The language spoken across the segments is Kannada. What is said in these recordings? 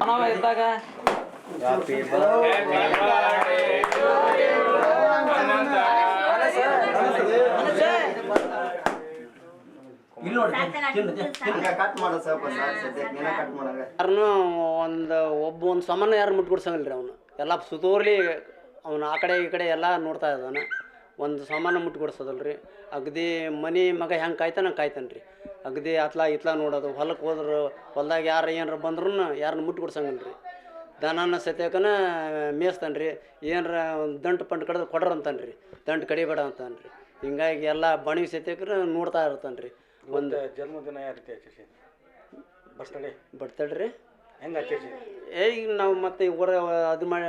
ಮಾನವ ಇದ್ದಾಗ ಯಾರನ್ನೂ ಒಂದು ಒಬ್ಬ ಒಂದು ಸಾಮಾನ್ಯ ಯಾರು ಮುಟ್ಕೊಡ್ಸಂಗಿಲ್ಲ ರೀ ಅವನು. ಎಲ್ಲ ಸುತ್ತೋರ್ಲಿ ಅವನು ಆ ಕಡೆ ಈ ಕಡೆ ಎಲ್ಲ ನೋಡ್ತಾ ಇದ್ದಾನೆ. ಒಂದು ಸಾಮಾನು ಮುಟ್ಕೊಡ್ಸೋದಲ್ಲ ರೀ ಅಗದಿ ಮನೆ ಮಗ ಹೆಂಗೆ ಕಾಯ್ತಾನೆ ಕಾಯ್ತಾನೆ ರೀ ಅಗದಿ ಅತ್ಲಾ ಇತ್ಲ ನೋಡೋದು ಹೊಲಕ್ಕೆ ಹೋದ್ರೆ ಹೊಲ್ದಾಗ ಯಾರು ಏನಾರ ಬಂದ್ರೂ ಯಾರನ್ನ ಮುಟ್ಕೊಡ್ಸಂಗಿಲ್ಲ ರೀ ದನನ ಸತ್ಯಕನ ಮೇಯಿಸ್ತಾನೆ ರೀ ಏನಾರ ಒಂದು ದಂಟು ಪಂಟು ಕಡ್ದು ಕೊಡ್ರ ಅಂತಾನೆ ರೀ ದಂಟು ಕಡಿಬೇಡ ಅಂತಾನೆ ರೀ ಹಿಂಗಾಗಿ ಎಲ್ಲ ಬಣಿ ಸತ್ಯಕರ ನೋಡ್ತಾ ಇರ್ತಾನೆ ರೀ ಒಂದು ಜನ್ಮದಿನ ಯಾವ ರೀತಿ ಆಚರಿಸಿ? ಬರ್ತಡೇ ರೀ? ಹೆಂಗೆ ಆಚರಿಸಿ? ಏ ಈಗ ನಾವು ಮತ್ತೆ ಹೊರ ಅದು ಮಾಡಿ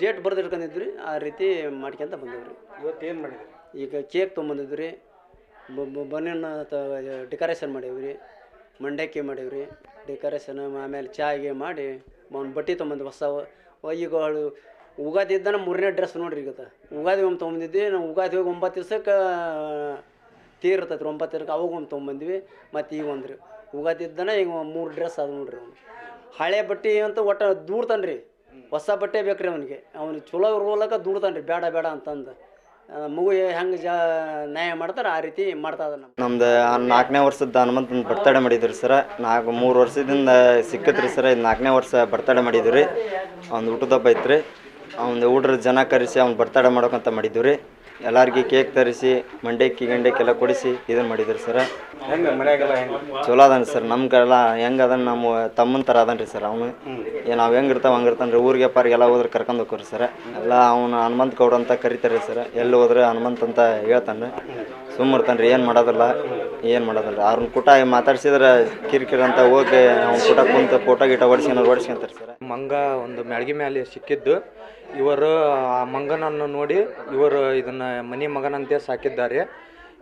ಡೇಟ್ ಬರ್ದಿಟ್ಕೊಂಡಿದ್ವಿ ರೀ ಆ ರೀತಿ ಮಾಡ್ಕೊಂತ ಬಂದೇವ್ರಿ. ಇವತ್ತು ಏನು ಮಾಡಿದ್ರಿ? ಈಗ ಕೇಕ್ ತೊಗೊಂಬಂದಿದ್ವಿ ರೀ. ಬನ್ನಿನ ಡೆಕೋರೇಷನ್ ಮಾಡೀವಿ ರೀ ಮಂಡಕ್ಕಿ ಮಾಡೀವಿ ರೀ ಡೆಕೋರೇಷನ್ ಆಮೇಲೆ ಚಾಗೆ ಮಾಡಿ ಒಂದು ಬಟ್ಟೆ ತೊಗೊಂಬಂದು ಹೊಸ ಈಗ ಅವಳು ಉಗಾದಿ ಇದ್ದ ಮೂರನೇ ಡ್ರೆಸ್ ನೋಡ್ರಿ ಈಗ ಉಗಾದಿ ಒಮ್ಮೆ ತೊಗೊಂಬಂದಿದ್ವಿ ನಾವು ಉಗಾದಿ ಹೋಗಿ ಒಂಬತ್ತು ದಿವ್ಸಕ್ಕೆ ತೀರ್ ಇರ್ತೈತೆ ರೀ ಒಂಬತ್ತು ದಿನಕ್ಕೆ ಅವಾಗ ಒಂದು ತೊಗೊಂಬಂದ್ವಿ ಮತ್ತು ಈಗ ಒಂದು ರೀ ಉಗಾದಿ ಇದ್ದಾನೆ ಈಗ ಮೂರು ಡ್ರೆಸ್ ಅದು ನೋಡ್ರಿ ಅವ್ನು. ಹಳೆ ಬಟ್ಟೆ ಅಂತ ಒಟ್ಟು ದೂಡ್ತಾನೆ ರೀ ಹೊಸ ಬಟ್ಟೆ ಬೇಕು ರೀ ಅವನಿಗೆ. ಅವ್ನಿಗೆ ಚಲೋ ಇರೋಲಕ ದೂಡ್ತಾನೆ ರೀ ಬೇಡ ಬೇಡ ಅಂತಂದು. ಮಗು ಹೆಂಗೆ ಜಾ ನ್ಯಾಯ ಮಾಡ್ತಾರೆ, ಆ ರೀತಿ ಮಾಡ್ತಾ ಇದ್ದಾನೆ ನಮ್ಮ ನಮ್ದು ನಾಲ್ಕನೇ ವರ್ಷದ ಹನುಮಂತನ ಬರ್ತಡೆ ಮಾಡಿದ್ರಿ ಸರ. ನಾಲ್ಕು ಮೂರು ವರ್ಷದಿಂದ ಸಿಕ್ಕತ್ರಿ ಸರ. ಇದು ನಾಲ್ಕನೇ ವರ್ಷ ಬರ್ತಡೆ ಮಾಡಿದ್ರಿ ರೀ ಅವ್ನು ಐತ್ರಿ. ಅವ್ನು ಹುಡ್ರ ಜನ ಕರೆಸಿ ಅವ್ನು ಬರ್ತಡೆ ಮಾಡೋಕಂತ ಮಾಡಿದ್ವಿ ರೀ ಎಲ್ಲರಿಗೆ ಕೇಕ್ ತರಿಸಿ ಮಂಡಕ್ಕಿ ಗಂಡಕ್ಕೆಲ್ಲ ಕೊಡಿಸಿ ಇದನ್ನು ಮಾಡಿದ್ರಿ ಸರ್. ಹೆಂಗೆ ಮನ್ಯಾಗೆಲ್ಲ ಹೆಂಗೆ? ಚಲೋ ಅದಾನ ಸರ್ ನಮ್ಗೆಲ್ಲ ಹೆಂಗೆ ಅದನ್ನ ನಮ್ಮ ತಮ್ಮನ ಥರ ಅದಾನ ರೀ ಸರ್ ಅವನು. ಏ ನಾವು ಹೆಂಗೆ ಇರ್ತಾವೆ ಹಂಗೆ ಇರ್ತಾನೆ ರೀ ಊರಿಗೆ ಪಾರಿಗೆ ಎಲ್ಲ ಹೋದ್ರೆ ಕರ್ಕೊಂಡು ಹೋಗ್ರಿ ಸರ್. ಎಲ್ಲ ಅವನು ಹನುಮಂತ್ ಗೌಡ ಅಂತ ಕರಿತಾರೆ ಸರ್. ಎಲ್ಲಿ ಹೋದ್ರೆ ಹನುಮಂತ್ ಅಂತ ಹೇಳ್ತಾನೆ ಸುಮ್ಮ ಇರ್ತಾನೆ ರೀ ಏನು ಮಾಡೋದಿಲ್ಲ. ಏನು ಮಾಡೋದಲ್ಲ ಅವ್ರನ್ನ ಕೂಟ ಮಾತಾಡ್ಸಿದ್ರೆ ಕಿರಿಕಿರಿ ಅಂತ ಹೋಗಿ ಅವ್ನ ಕೂಟ ಕುಂತ ಫೋಟೋ ಗೀಟ ಹೊಡ್ಸ್ಕೊಂಡು ಹೊಡ್ಸ್ಕೊಂತಾರೆ ಸರ್ ಮಂಗ ಒಂದು ಮ್ಯಾಳ್ಗಿ ಮೇಲೆ ಸಿಕ್ಕಿದ್ದು. ಇವರು ಆ ಮಂಗನನ್ನು ನೋಡಿ ಇವರು ಇದನ್ನು ಮನೆ ಮಗನಂತೆ ಸಾಕಿದ್ದಾರೆ.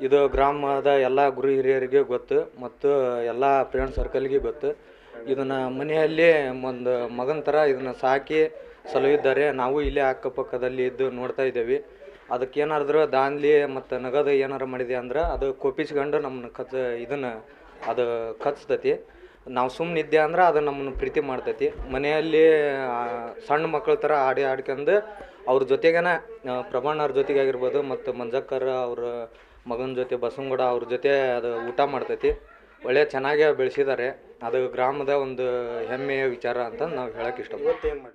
ಇದು ಗ್ರಾಮದ ಎಲ್ಲ ಗುರು ಹಿರಿಯರಿಗೆ ಗೊತ್ತು ಮತ್ತು ಎಲ್ಲ ಫ್ರೆಂಡ್ ಸರ್ಕಲ್ಗೆ ಗೊತ್ತು. ಇದನ್ನು ಮನೆಯಲ್ಲಿ ಒಂದು ಮಗನ ಥರ ಇದನ್ನು ಸಾಕಿ ಸಲುವಿದ್ದಾರೆ. ನಾವು ಇಲ್ಲೇ ಅಕ್ಕಪಕ್ಕದಲ್ಲಿ ಇದ್ದು ನೋಡ್ತಾ ಇದ್ದೇವೆ. ಅದಕ್ಕೆ ಏನಾದ್ರು ದಾನ್ಲಿ ಮತ್ತು ನಗದು ಏನಾರು ಮಾಡಿದೆ ಅಂದ್ರೆ ಅದು ಕೋಪಿಸ್ಕೊಂಡು ನಮ್ಮನ್ನ ಕಚ್ ಇದನ್ನು ಅದು ಕಚ್ತತಿ ನಾವು ಸುಮ್ಮನೆ ಇದ್ದೆ ಅಂದ್ರೆ ಅದು ನಮ್ಮನ್ನು ಪ್ರೀತಿ ಮಾಡ್ತೈತಿ. ಮನೆಯಲ್ಲಿ ಸಣ್ಣ ಮಕ್ಕಳ ಥರ ಆಡಿ ಆಡ್ಕೊಂಡು ಅವ್ರ ಜೊತೆಗೇನ ಜೊತೆಗೆ ಆಗಿರ್ಬೋದು ಮತ್ತು ಮಂಜಕ್ಕರ್ ಅವ್ರ ಮಗನ ಜೊತೆ, ಬಸವನಗೌಡ ಅವ್ರ ಜೊತೆ ಅದು ಊಟ ಮಾಡ್ತೈತಿ. ಒಳ್ಳೆ ಚೆನ್ನಾಗೇ ಬೆಳೆಸಿದ್ದಾರೆ ಅದು ಗ್ರಾಮದ ಒಂದು ಹೆಮ್ಮೆಯ ವಿಚಾರ ಅಂತ ನಾವು ಹೇಳಕ್ಕೆ ಇಷ್ಟಪಡ್ತೀವಿ.